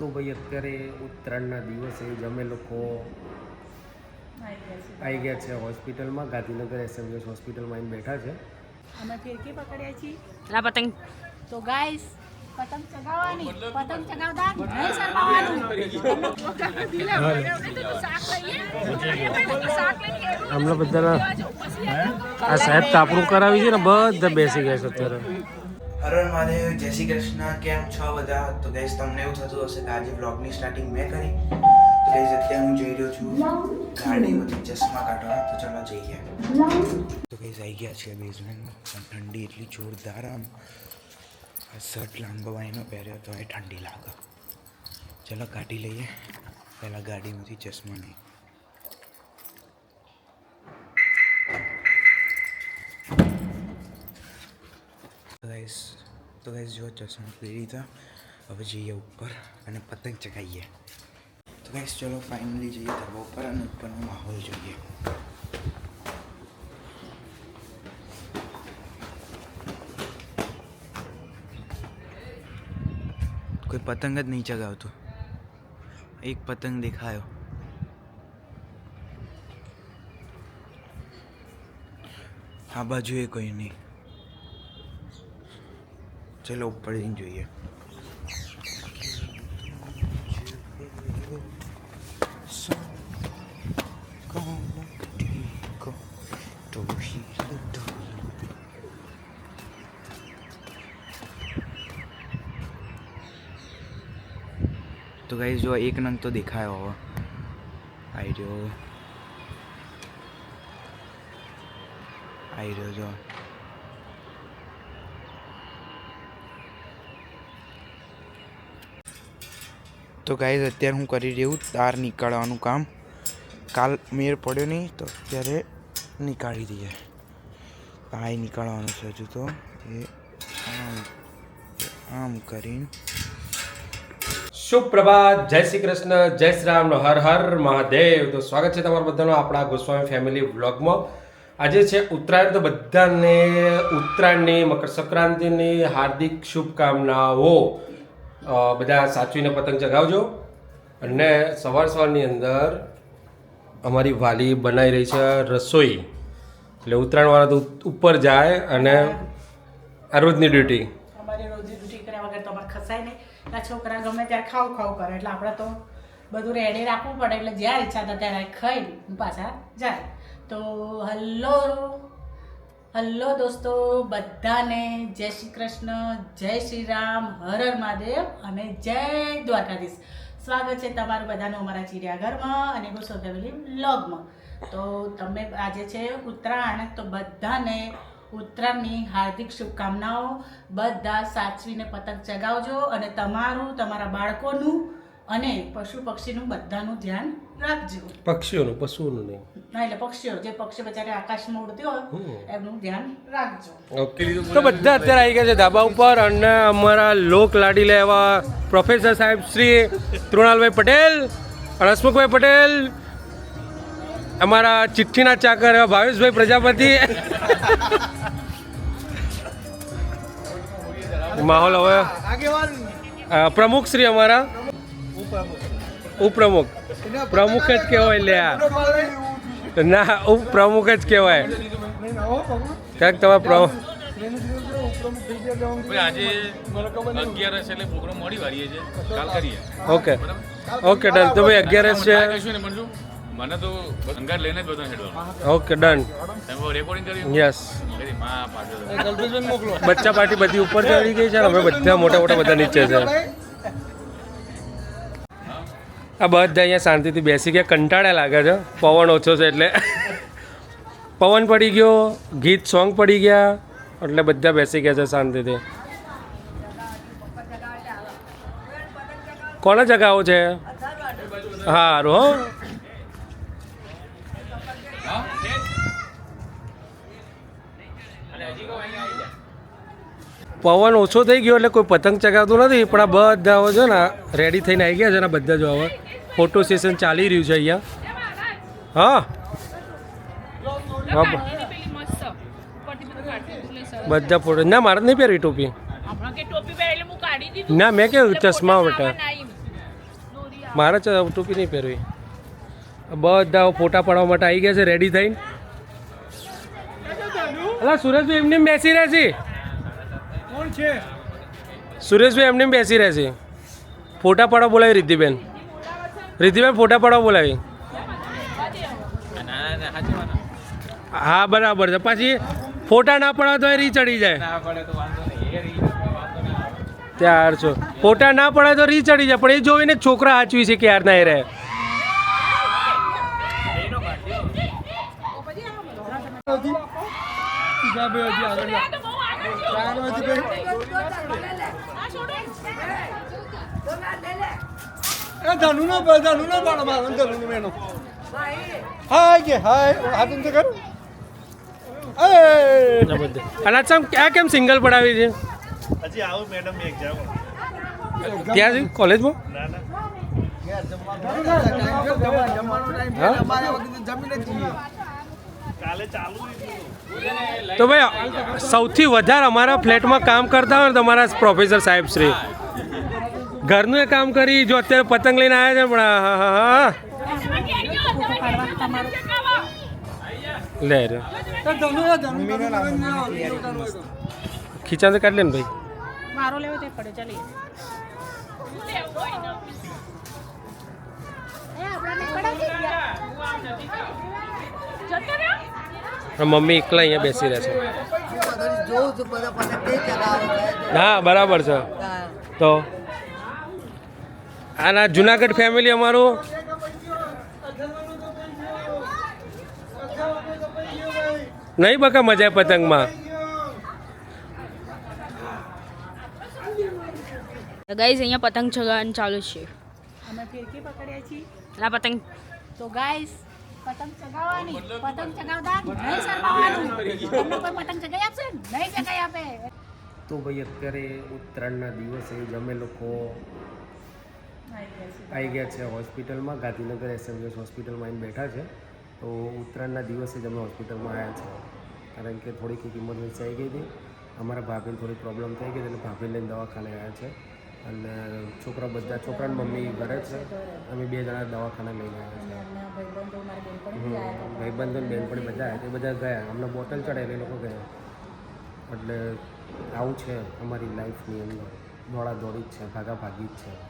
તો ભાઈ અત્યારે ઉત્તરાયણના દિવસે જ અમે લોકો આવી ગયા છે હોસ્પિટલમાં ગાંધીનગર એસએમએસ હોસ્પિટલમાં આવીને બેઠા છે. અમે ફિરકી પકડ્યા છીએ. ના પતંગ. તો ગાઈસ પતંગ ચગાવવાની પતંગ ચગાવતા નહીં સરકાવવાનું હમણાં બધાના આ સાહેબ તાપણું કરાવી છે ને બધા બેસી ગયા છે અત્યારે. હરણ મહાદેવ, જય શ્રી કૃષ્ણ, કેમ છો બધા? તો ગઈશ તમને એવું થતું હશે કે આજે બ્લોગની સ્ટાર્ટિંગ મેં કરી. તો ગઈશ અત્યારે હું જઈ રહ્યો છું ગાડીમાંથી ચશ્મા કાઢવા. તો ચાલો જઈએ તો ગઈસ આવી ગયા છે બેઝમેન્ટમાં ઠંડી એટલી જોરદાર આમ. આ શર્ટ લાંબો વાઈનો પહેર્યો તો એ ઠંડી લાગે. ચલો કાઢી લઈએ. પહેલાં ગાડીમાંથી ચશ્મા નહીં ગાઈસ તો ગાઈસ જો ચશ્મા લઈ લીધા, હવે જઈએ ઉપર અને પતંગ ચગાવીએ. તો ગાઈસ ચલો ફાઇનલી જઈએ ધાબા ઉપર અને ઉપરનો માહોલ જોઈએ. કોઈ પતંગ જ નહીં ચગાવતું. એક પતંગ દેખાયો. આ બાજુએ કોઈ નહીં. ચલો ઉપર જઈને જોઈએ. તો ગાઈસ જો એક નંગ તો દેખાયો હવે. આવી રહ્યો. આવી રહ્યો, જો. તો ગાઈઝ અત્યારે હું કરી રહ્યું તાર નીકાળવાનું કામ. કાલ મેર પડ્યો નહીં, તો અત્યારે નીકાળી દઈએ. આ નીકાળવાનું છે હજુ તો. એ આમ આમ કરીને. સુપ્રભાત, જય શ્રી કૃષ્ણ, જય શ્રી રામ હર હર મહાદેવ. તો સ્વાગત છે તમારા બધાનો આપણા ગોસ્વામી ફેમિલી વ્લોગમાં આજે છે ઉત્તરાયણ, તો બધાને ઉત્તરાયણની મકર સંક્રાંતિની હાર્દિક શુભકામનાઓ. બધા સાચવીને પતંગ ચગાવજો. અને સવાર સવારની અંદર અમારી વાલી બનાવી રહી છે રસોઈ. એટલે ઉત્તરાયણવાળા તો ઉપર જાય અને આ રોજની ડ્યુટી અમારી રોજની ડ્યુટી કર્યા વગર તો ખસાય નહીં. આ છોકરા ગમે ત્યારે ખાવ ખાવ કરે, એટલે આપણે તો બધું રેડી રાખવું પડે. એટલે જ્યારે ઈચ્છા થાય ત્યારે ખાઈ પાછા જાય. તો હલ્લો હલ્લો દોસ્તો, બધાને જય શ્રી કૃષ્ણ, જય શ્રી રામ, હર હર મહાદેવ અને જય દ્વારકાધીશ. સ્વાગત છે તમારું બધાનું અમારા ચિડિયાઘરમાં અને ગુસ્સો ફેમિલી બ્લોગમાં તો તમે આજે છે ઉત્તરાયણ, તો બધાને ઉત્તરાયણની હાર્દિક શુભકામનાઓ. બધા સાચવીને પતંગ ચગાવજો અને તમારું, તમારા બાળકોનું અને પશુ પક્ષીનું બધાનું ધ્યાન રાખજો. પક્ષીઓનું પશુઓનું નહીં. ના એટલે પક્ષીઓ જે પક્ષી બચારે આકાશમાં ઉડતી હોય એમનું ધ્યાન રાખજો. તો બધા અત્યારે આવી ગયા છે ધાબા ઉપર અને અમારા લોક લાડી એવા પ્રોફેસર સાહેબ શ્રી તૃણાલભાઈ પટેલ હસમુખભાઈ પટેલ અમારા ચિઠ્ઠીના ચાકર એવા ભાવેશભાઈ પ્રજાપતિ. માહોલ હવે પ્રમુખ શ્રી અમારા. ઉપપ્રમુખ. પ્રમુખ જ કહેવાય લે આ. ના ઉપપ્રમુખ જ કહેવાય. ક્યાંક તમારે પ્રમુખ ભાઈ આજે અગિયારસ એટલે પ્રોગ્રામ મોડી વાળીએ છે કાલ કરીએ. ઓકે. Okay done. તો ભાઈ અગિયારસ છે કહીશું ને પણ શું મને તો અંગાર લઈને જ બધો હેડવાનું. Okay done. Recording yes. બચ્ચા પાર્ટી બધી ઉપર ચડી ગઈ છે હવે બધા મોટા મોટા બધા નીચે છે. આ બધા અહીંયા શાંતિથી બેસી ગયા. કંટાળા લાગે છે. પવન ઓછો છે એટલે. પવન પડી ગયો, ગીત સોંગ પડી ગયા, એટલે બધા બેસી ગયા છે શાંતિથી. કોને જગાવો છે? સારું હો. પવન ઓછો થઈ ગયો એટલે કોઈ પતંગ ચગાવતું નથી, પણ આ બધા છે ને રેડી થઈને આવી ગયા છે ને બધા જો હવે. ફોટો સેશન ચાલી રહ્યું છે અહીંયા. હા. હા બધા ફોટો. ના મારે જ નહીં પહેરવી ટોપી. હમણાં કે ટોપી પહેરેલી હું કાઢી દીધું. ના મેં કે ચશ્મા બેટા મારે ટોપી નહીં પહેરવી. બધા ફોટા પાડવા માટે આવી ગયા છે રેડી થઈને. અલા સુરેશભાઈ એમને એમ બેસી રહે છે. કોણ છે? સુરેશભાઈ એમને બેસી રહે છે. ફોટા પાડવા બોલાવી રિદ્ધિબેન. રિદ્ધિબેન ફોટા પાડવા બોલાવી. હા, બરાબર છે. પછી ફોટા ના પડાવે તો એ રી ચડી જાય. ત્યાર છો. ફોટા ના પડે તો રી ચડી જાય, પણ એ જોઈને છોકરા હાચવી છે કે યાર ના એ રહે. એ ધનુ નો ધનુ નો પાડો મારો ધનુ નો મેનો હાય કે હાય હાથ ઊંચો કર આ ચમ આ કેમ સિંગલ પડાવી છે? હજી આવું મેડમ એક જાવ ક્યાં છે? કોલેજમાં? ના ના. તો ભાઈ સૌથી વધારે અમારા ફ્લેટમાં કામ કરતા હોય ને તમારા પ્રોફેસર સાહેબ શ્રી. ઘરનું એ કામ કરી જો અત્યારે પતંગ લઈને આવ્યા છે પણ હા હા હા. લે ખીચા તો કાઢ લે ને ભાઈ. મારો લેવો તે પડે ચાલી મમ્મી એકલા અહીંયા બેસી રહે છે. હા બરાબર છે. તો આના જુનાગઢ ફેમિલી અમારું. નહીં બકા મજા પતંગમાં. ગાઈઝ અહીંયા પતંગ ચગાવવાનું ચાલુ છે. અમે ફિરકી પકડ્યા છીએ. આ પતંગ. તો ગાઈઝ પતંગ ચગાવવાની. પતંગ ચગાવતા નહીં શરમાવાનું. તમને કોઈ પતંગ ચગાવી આપશે? નહીં ચગાવી આપે. તો ભાઈ અત્યારે ઉત્તરાયણના દિવસે જ અમે લોકો આવી ગયા છે હોસ્પિટલમાં. ગાંધીનગર એસએમએસ હોસ્પિટલમાં એમ બેઠા છે. તો ઉત્તરાયણના દિવસે જ અમે હોસ્પિટલમાં આવ્યા છે. કારણ કે થોડીક એક ઇમરજન્સી આવી ગઈ હતી. અમારા ભાભીને થોડી પ્રોબ્લેમ થઈ ગઈ હતી એટલે ભાભી લઈને દવાખાને આવ્યા છે. અને છોકરા બધા છોકરાની મમ્મી ઘરે છે. અમે બે જણા દવાખાને લઈને આવ્યા છે. ભાઈબંધો બેન પણ બધા આવ્યા એ બધા ગયા. અમને બોટલ ચડાવી એ લોકો ગયા. એટલે આવું છે અમારી લાઈફની અંદર. દોડા દોડી જ છે. ભાગા ભાગી જ છે.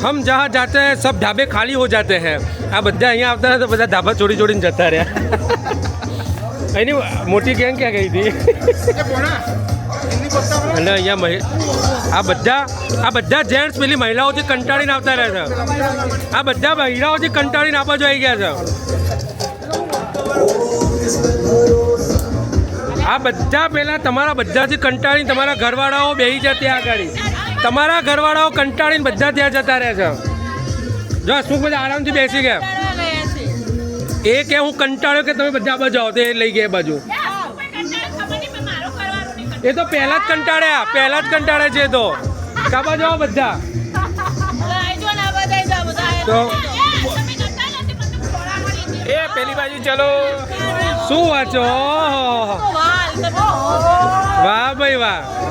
હમ जहाँ જાતે સબ ઢાબે ખાલી હો જાતે जाते આ બધા અહીંયા આવતા હતા બધા ઢાબા છોડી છોડીને જતા રહ્યા એની મોટી ગેંગ ક્યાં ગઈ હતી અને અહીંયા આ બધા આ બધા જેન્ટ્સ પેલી મહિલાઓથી કંટાળીને આવતા રહ્યા છે આ બધા મહિલાઓથી કંટાળીને આપવા જોઈ ગયા છે આ બધા પહેલાં તમારા બધાથી કંટાળીને તમારા ઘરવાળાઓ બેસી જતી ત્યાં આગળ તમારા ઘરવાળાઓ કંટાળીને બધા ત્યાં જતા રહે છે. જો, શું બધા આરામથી બેસી ગયા? એ કે હું કંટાળ્યો કે તમે બધા બાજુ આવો, તો એ લઈ ગયા બાજુ. એ તો પહેલા જ કંટાળ્યા, પહેલા જ કંટાળે છે તો. કાબા જાઓ બધા? તો એ, પેલી બાજુ ચલો. શું વાંચો વાહ ભાઈ, વાહ.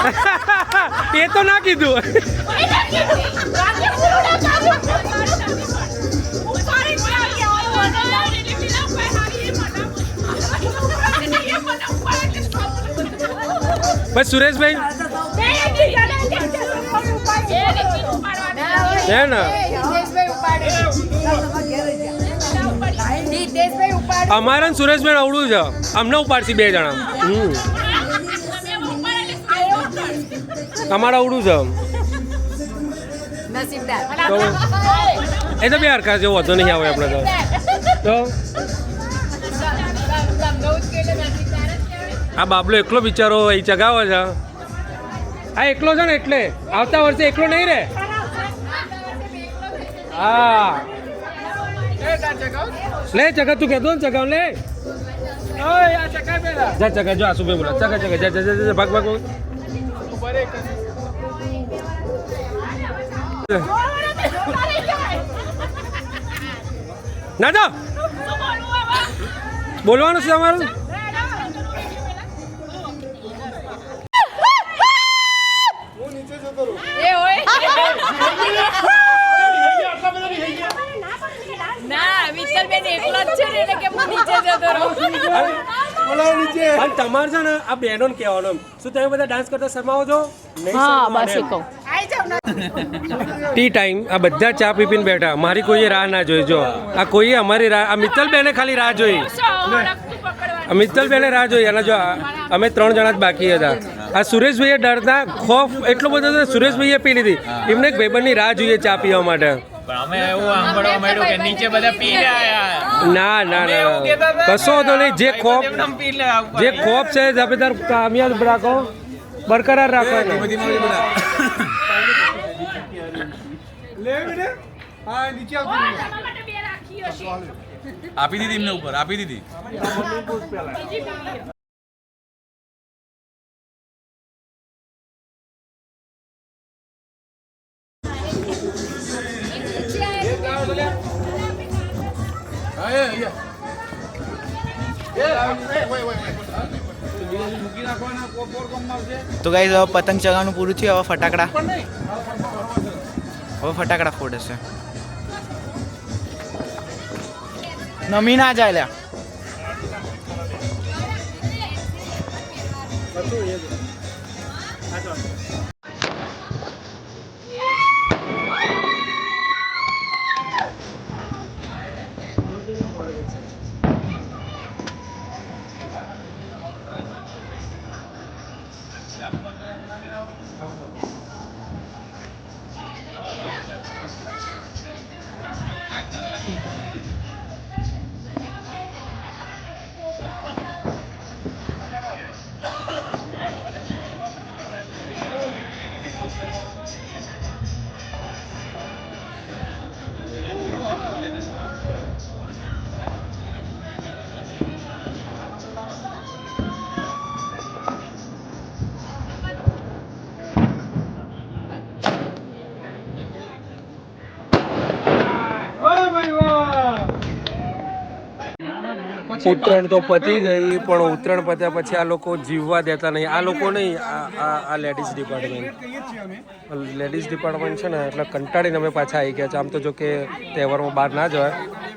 એ તો ના કીધું. બસ સુરેશભાઈ. અમારા સુરેશભાઈ અવળું છે. અમને ઉપાડશે બે જણા. હમ. અમારા ઉડું છે. તો એ તો બે હરખા જેવો વધુ નહીં આવે આપણે તો. તો? આ બાબલો એકલો બિચારો અહીં ચગાવે છે. આ એકલો છે ને એટલે આવતા વર્ષે એકલો નહીં રે હા. લે ચગા તું કહેતો ને ચગાવ લે. જા ચગા જો આસુભાઈ બોલા. ચગા ચગા જા જા જા જા, ભાગ ભાગ ભાગ. ना बोलवा ना ना ना नीचे नीचे नीचे अब बहनों ने कहवा बता डांस करता शर्मा जो नहीं हाँ, ટી ટાઈમ આ બધા ચા પી પીને બેઠા. મારી કોઈએ રાહ ના જોઈ. જો આ કોઈએ અમારી રાહ આ મિત્તલ બેને ખાલી રાહ જોઈ. આ મિત્તલ બેને રાહ જોઈ. અને જો અમે ત્રણ જણા જ બાકી હતા. આ સુરેશભાઈએ ડરતા ખોફ એટલો બધો હતો સુરેશભાઈએ પી લીધી. એમને એક ભાઈબંધની રાહ જોઈએ ચા પીવા માટે. ના ના ના કશો હતો નહીં. જે ખોફ જે ખોફ છે જબેદાર કામયાબ રાખો. બરકરાર રાખો એને. લે બેટે હા નીચે આવતી આપી દીધી એમને ઉપર આપી દીધી. તો ગાઈઝ હવે પતંગ ચગાવવાનું પૂરું થયું હવે ફટાકડા. હવે ફટાકડા ફોડશે નમી ના જાય લ્યા. ઉત્તરાયણ તો પતી ગઈ પણ ઉત્તરાયણ પત્યા પછી આ લોકો જીવવા દેતા નહીં. આ લોકો નહીં આ આ લેડીઝ ડિપાર્ટમેન્ટ લેડીઝ ડિપાર્ટમેન્ટ છે ને એટલે કંટાળીને અમે પાછા આવી ગયા છે. આમ તો જો કે તહેવારમાં બહાર ના જવાય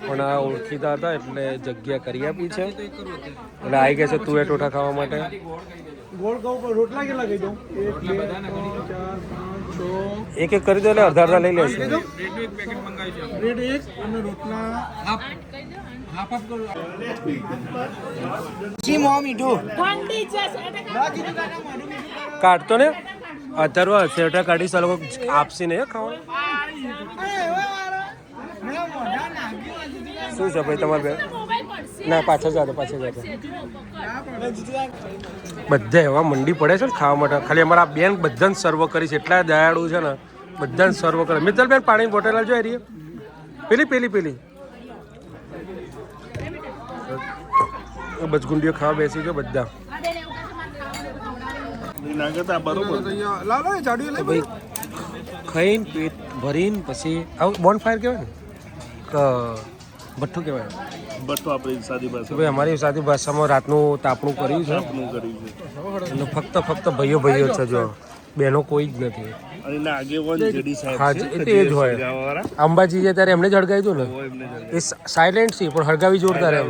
પણ આ ઓળખીતા હતા એટલે જગ્યા કરી આપી છે. એટલે આવી ગયા છે તુવે ટોઠા ખાવા માટે. ગોળ ઘઉં પર રોટલા કેટલા કહી દઉં? એક એક કરી દો એટલે અડધા અડધા લઈ લેશે. બ્રેડ એક અને રોટલા. જી મો મીઠું ઠંડી છે કાઢતો ને? અથર્વ સેવટા કાઢી આ લોકો આપશે ને ખાવા. શું છે ભાઈ તમારે બે? ના, પાછળ જાતો પાછળ જાતો બધા એવા મંડી પડે છે ને ખાવા માટે. ખાલી અમારા બેન બધાને સર્વ કરી છે. એટલા દયાળુ છે ને. બધાને સર્વ કરે. મિત્તલ બેન પાણી બોટલ જોઈ રહી પેલી પેલી પેલી. બચગુંડીઓ ખાવા બેસી ગયો બધા. ખાઈને પેટ ભરીને પછી આવું બોન ફાયર કહેવાય ને? કે ભઠ્ઠું કહેવાય. આપણી સાદી ભાષા ભાઈ અમારી સાદી ભાષામાં રાતનું તાપણું કર્યું છે. ફક્ત ફક્ત ભાઈઓ ભાઈઓ છે જો. બહેનો કોઈ જ નથી. અને આગેવાન જેડી સાહેબ છે એ જ હોય. અંબાજી છે ત્યારે એમને જળગાવી જ ને એ સાયલેન્ટ છે પણ હળગાવી જોરદાર એમ.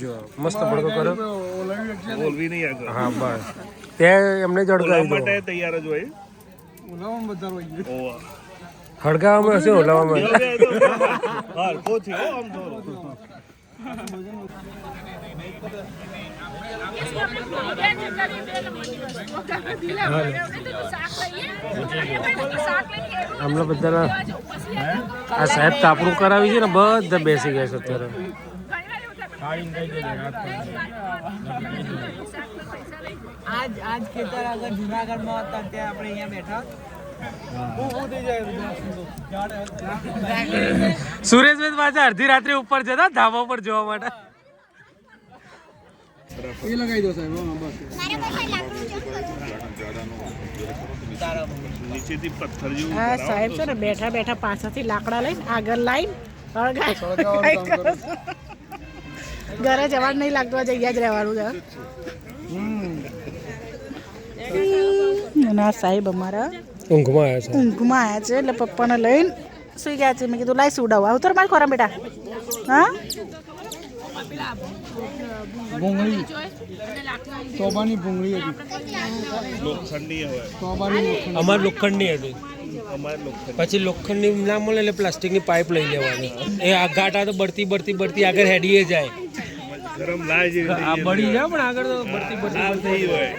જો મસ્ત પડતો કરો. બોલવી નહીં આગળ. હા બસ. ત્યાં એમને જળગાવી હળગાવી માટે દો તૈયાર જ હોય. ઓલામાં બધા હોય ગયું. હશે ઓલાવામાં હા કોથી આમ તો. હમણાં બધાના આ સાહેબ તાપણું કરાવી છે ને બધા બેસી ગયા છે અત્યારે. આજ આજ ખેતર આગળ જુનાગઢમાં હતા ત્યાં આપણે અહીંયા બેઠા. સુરેશભાઈ પાછા અડધી રાત્રે ઉપર જતા ધાબા પર જોવા માટે. એ લગાવી દો સાહેબ હા બસ. નીચેથી પથ્થર જેવું આ સાહેબ છે ને બેઠા બેઠા પાછળથી લાકડા લઈને આગળ લાઈન. ઘરે જવાનું નહીં લાગતું જગ્યા જ રહેવાનું છે. ના સાહેબ અમારા ઊંઘમાં આવ્યા છે. ઊંઘમાં આવ્યા છે એટલે પપ્પાને લઈને સુઈ ગયા છે. મેં કીધું લાઈ સુડાવું આવું તો મારે ખોરા બેટા. હા? ભૂંગળી. તોબાની ભૂંગળી હતી. લોખંડની હોય તોબાની અમાર અમારે લોખંડની હતી. પછી લોખંડની ના મળે એટલે પ્લાસ્ટિકની પાઇપ લઈ લેવાની. એ આ ગાટા તો બળતી બળતી બળતી આગળ હેડીએ જાય. ગરમ લાય આ બળી જાય પણ આગળ તો બળતી બળતી થઈ હોય.